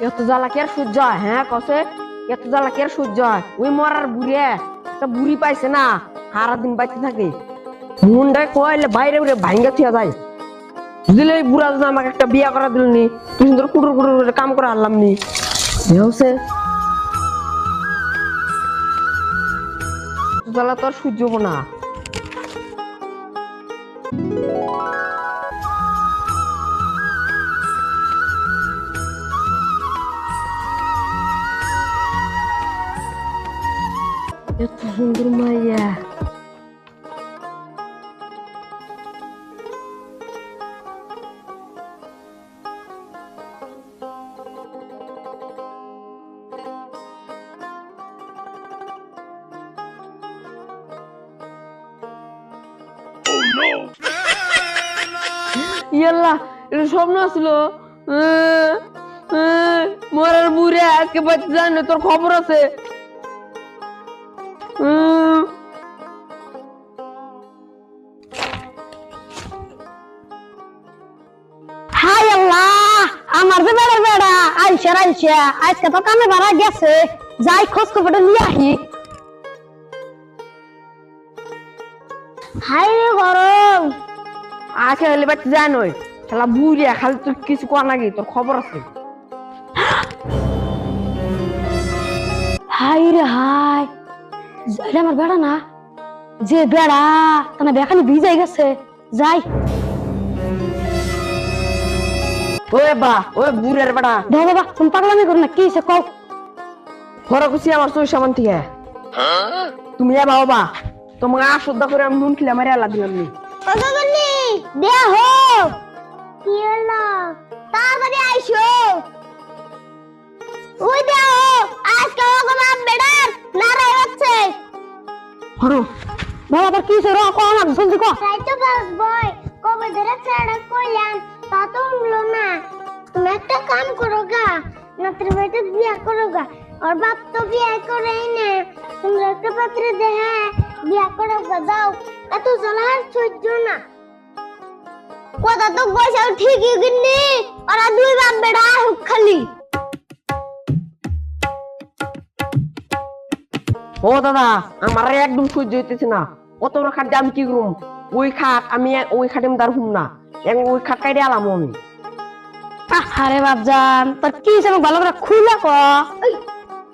জ্বালা কি আর সহ্য হয় হ্যাঁ কসে? এত জ্বালা কি আর সহ্য হয়। ওই মরার বুড়ে একটা বুড়ি পাইছে না সারা দিন বাইতে থাকে। মুন্ডা কইলে বাইরে উড়ে ভাঙ্গা থিয়া যায়। বুঝলে বুড়া যদি আমাকে একটা বিয়া করা দিল নি, তুই সুন্দর কুটুর কুটুর করে কাম করে আনলাম নি। হচ্ছে তো আর সহ্য হব না এত সুন্দর মাইয়া ইয়াল্লা এটা স্বপ্ন ছিল মরার বুড়ে আজকে বাচ্চা জানে, তোর খবর আছে? হাই আল্লাহ আমার যে বেড়া বেড়া আইসা আইসা আজকে তো কামে বাড়া গেছে। যাই খোঁজ খবরটা নিয়ে আহি হাই রে গরম। আজকে হলে বাচ্চা জানোই শালা বুড়িয়া খালি তোর কিছু কর নাকি তোর খবর আছে। হাই রে হাই এটা আমার বেড়া না। যে বেড়া তানা বেখানি ভিজাই গেছে। যাই। ওই বা বুড়ের দেখো বাবা তুমি পাগলামি করো না কি সে কও? ঘরে খুশি আমার চোর সামান থেকে তুমি যাবা বাবা তোমাকে আশ্রদ্ধা করে আমি নুন খিলে মারি আল্লাহ দিলাম নি। অগগনি কি হলো তাড়াতাড়ি আইসো। ওই দেহ আজকে হরো বাবা তোর কি সে র, কো না জলদি কো। তাই তো বাস বয় কবে ধরে ছেড়ে কইলাম, তা তো উঠল না। তুমি একটা কাম করো গা, নাতির বাড়িতে বিয়া করো গা ওর বাপ তো বিয়া করেই না। তুমি একটা পাত্রে দেহে বিয়া করো গা, দাও। এত জ্বালা আর সহ্য না। কথা তো বসে ঠিকই কিনি ওরা দুই বাপ বেড়া খালি। ও দাদা আমার একদম সহ্য হইতেছে না। অত বড় খাট আমি কি করুম? ওই খাট আমি ওই খাটে আমি দাঁড় না। এবং ওই খাট কাইরে আলাম আমি। আরে বাপজান তোর কি সে ভালো করে খুলে কো? এই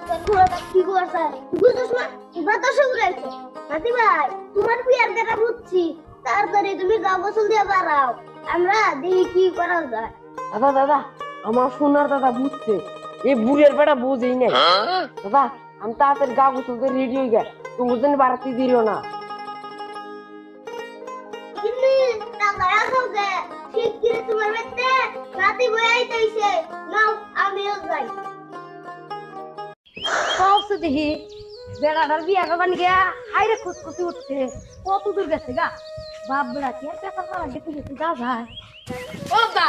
তোর খুড়াটা কি করছে? বুঝছিস না? এবার তো শুকরাইছে নাতি ভাই তোমার বিয়ার কথা বুঝছি তাড়াতাড়ি তুমি গা গোসল দিয়ে বাড়াও। আমরা দেখি কি করা যায়। দাদা দাদা আমার সোনার দাদা বুঝছে। এই বুড়ের বেটা বুঝেই নাই। দাদা আমি তাড়াতাড়ি গা গোসল দিয়ে রেডি হয়ে গে তুমি যেন বাড়াতে দিল না কিন্তু টাকা রাখো গে ঠিক করে তোমার বেতে নাতি বই আইতেছে নাও আমিও যাই কওছে দেখি বেড়াটার বিয়া করবান গিয়া হাইরে খুশখুশি উঠছে কত দূর গেছে গা বাপ বেড়া কি আর পেশা করা গেছে গেছে যা যায় ও বা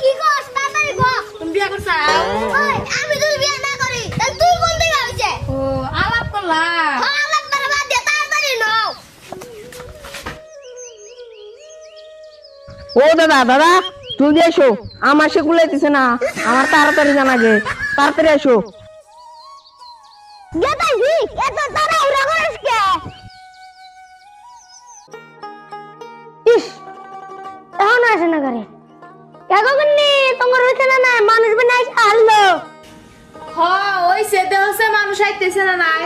কি কস তাড়াতাড়ি গো তুমি বিয়া করছা ওই আমি যদি বিয়া না করি তাহলে তুই কোন দিকে হইছে ও আলাপ করলা আলাপ করে বাদ দিয়ে তাড়াতাড়ি নাও ও দাদা দাদা তুমি এসো। আমার সে গুলাইতেছে না। আমার তাড়াতাড়ি জানা গে তাড়াতাড়ি এসো। গেতাইছি এত তাড়াহুড়া করিস কে ইস! এখন আসে না করে তোমার হইছে না না মানুষ বানাই আনলো হ ওই সেতে হচ্ছে মানুষ আইতেছে না নাই।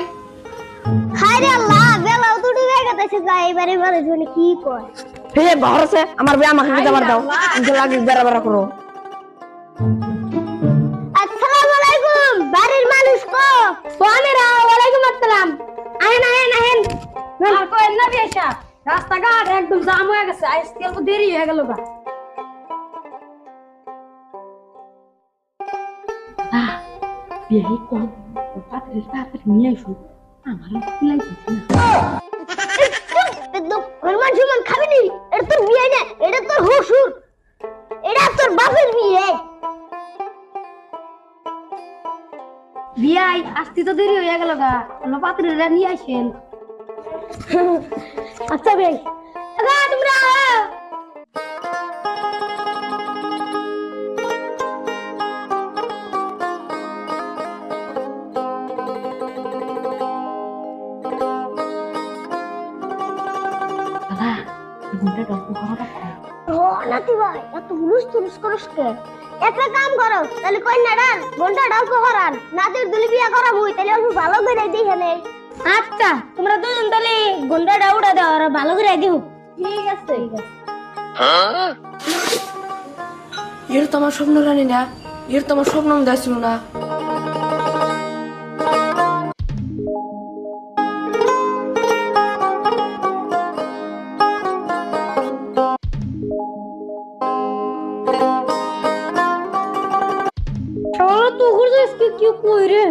হায় রে আল্লাহ বেলাও তো ডুবে গেছে। যাই এবারে জন্য কি কয়? হে ভরসে আমার বিয়ে আমাকে যাবার দাও। কিন্তু লাগে বেড়া বেড়া করো। আসসালামু আলাইকুম বাড়ির মানুষ কো? ওয়ালাইকুম আসসালাম। আহেন আহেন আহেন। আর কই না বেশা রাস্তাঘাট একদম জাম হয়ে গেছে আজকে অল্প দেরি হয়ে গেল গা। বিয়ে কম নিয়ে আসো। আমার না। হনুমান সুমান খাবি নি এটা তোর বিয়ে না এটা তোর হসুর এটা তোর বাপের বিয়ে। বিয়াই আসতে তো দেরি হয়ে গেল গা। অন্য পাত্রীরা নিয়ে আসেন। আচ্ছা ভাই। তোমরা। ও নাতি ভাই এত হুলুস তুলুস করস কে? একটা কাম করো তাহলে কই নাডার ঘণ্টা ডাল কো হরান। নাতির দুলি বিয়া করা মুই তাহলে অল্প ভালো করে দেখে নেই আচ্ছা তোমরা দুজন তাহলে ঘণ্টা ডাউড়া দাও আর ভালো করে দিও। ঠিক আছে। ঠিক আছে। এর তো স্বপ্ন রানী না এর তো আমার স্বপ্ন মধ্যে না ঘুরছে আজকে কি কই রে?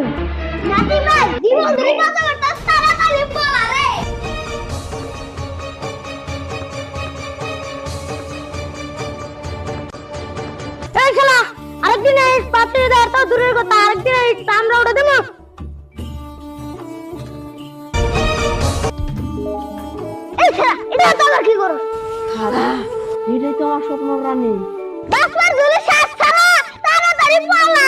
নাতি ভাই জীবন ধরে কথা বলতা তাড়াতাড়ি পড়া রে এই খেলা আরেকদিন এই পাত্রে দেওয়ার তো দূরের কথা আরেকদিন এই আমরা ওটা দেবো। খেলা এটা তো আবার কি করো? এটাই তো আমার স্বপ্ন রানী। বাসবার ধরে শ্বাস ছাড়া তাড়াতাড়ি পালা